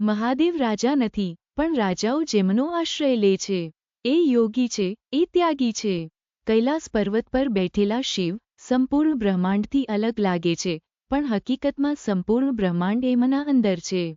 મહાદેવ રાજા નથી, પણ રાજાઓ જેમનો આશ્રય લે છે. એ યોગી છે, એ ત્યાગી છે. કૈલાસ પર્વત પર બેઠેલા શિવ, સંપૂર્ણ બ્રહ્માંડથી અલગ લાગે છે, પણ હકીકતમાં સંપૂર્ણ બ્રહ્માંડ એમના અંદર છે.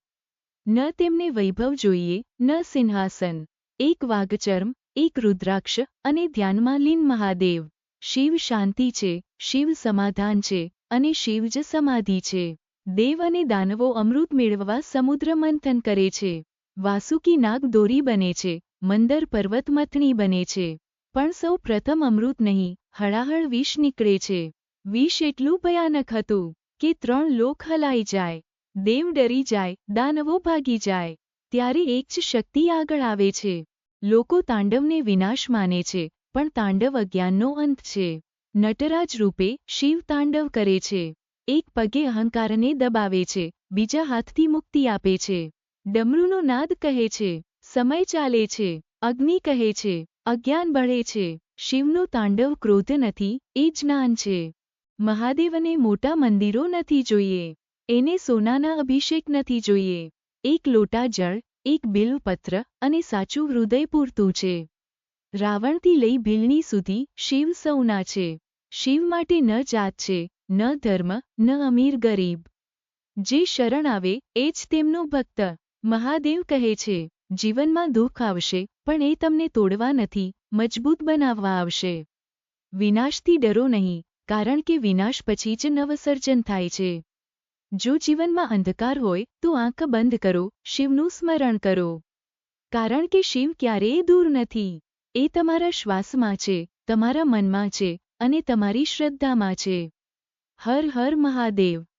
ન તેમને વૈભવ જોઈએ, ન સિંહાસન. એક વાઘચર્મ, એક રુદ્રાક્ષ અને ધ્યાનમાં લીન મહાદેવ. શિવ શાંતિ છે, શિવ સમાધાન છે અને શિવ જ સમાધિ છે. દેવ અને દાનવો અમૃત મેળવવા સમુદ્ર મંથન કરે છે. વાસુકી નાગ દોરી બને છે, મંદર પર્વત મથણી બને છે. પણ સૌ પ્રથમ અમૃત નહીં, હળાહળ વિષ નીકળે છે. વિષ એટલું ભયાનક હતું કે ત્રણ લોક હલાઈ જાય. દેવ ડરી જાય, દાનવો ભાગી જાય. ત્યારે એક જ શક્તિ આગળ આવે છે. લોકો તાંડવને વિનાશ માને છે, પણ તાંડવ અજ્ઞાનનો અંત છે. નટરાજ રૂપે શિવ તાંડવ કરે છે. એક પગે અહંકારને દબાવે છે, બીજા હાથથી મુક્તિ આપે છે. ડમરૂનો નાદ કહે છે, સમય ચાલે છે, અગ્નિ કહે છે, અજ્ઞાન બળે છે. શિવનું તાંડવ ક્રોધ નથી, એ જ્ઞાન છે. મહાદેવને મોટા મંદિરો નથી જોઈએ. એને સોનાના અભિષેક નથી જોઈએ. એક લોટા જળ, એક બિલ્વપત્ર અને સાચું હૃદય પૂરતું છે. રાવણથી લઈ ભીલની સુધી શિવ સૌના છે. શિવ માટે ન જાત છે ન ધર્મ, ન અમીર ગરીબ. જે શરણ આવે, એ જ તેમનો ભક્ત. મહાદેવ કહે છે, જીવનમાં દુઃખ આવશે, પણ એ તમને તોડવા નથી, મજબૂત બનાવવા આવશે. વિનાશથી ડરો નહીં, કારણ કે વિનાશ પછી જ નવસર્જન થાય છે. જો જીવનમાં અંધકાર હોય, તો આંખ બંધ કરો, શિવનું સ્મરણ કરો. કારણ કે શિવ ક્યારેય દૂર નથી. એ તમારા શ્વાસમાં છે, તમારા મનમાં છે, અને તમારી શ્રદ્ધામાં છે. હર હર મહાદેવ.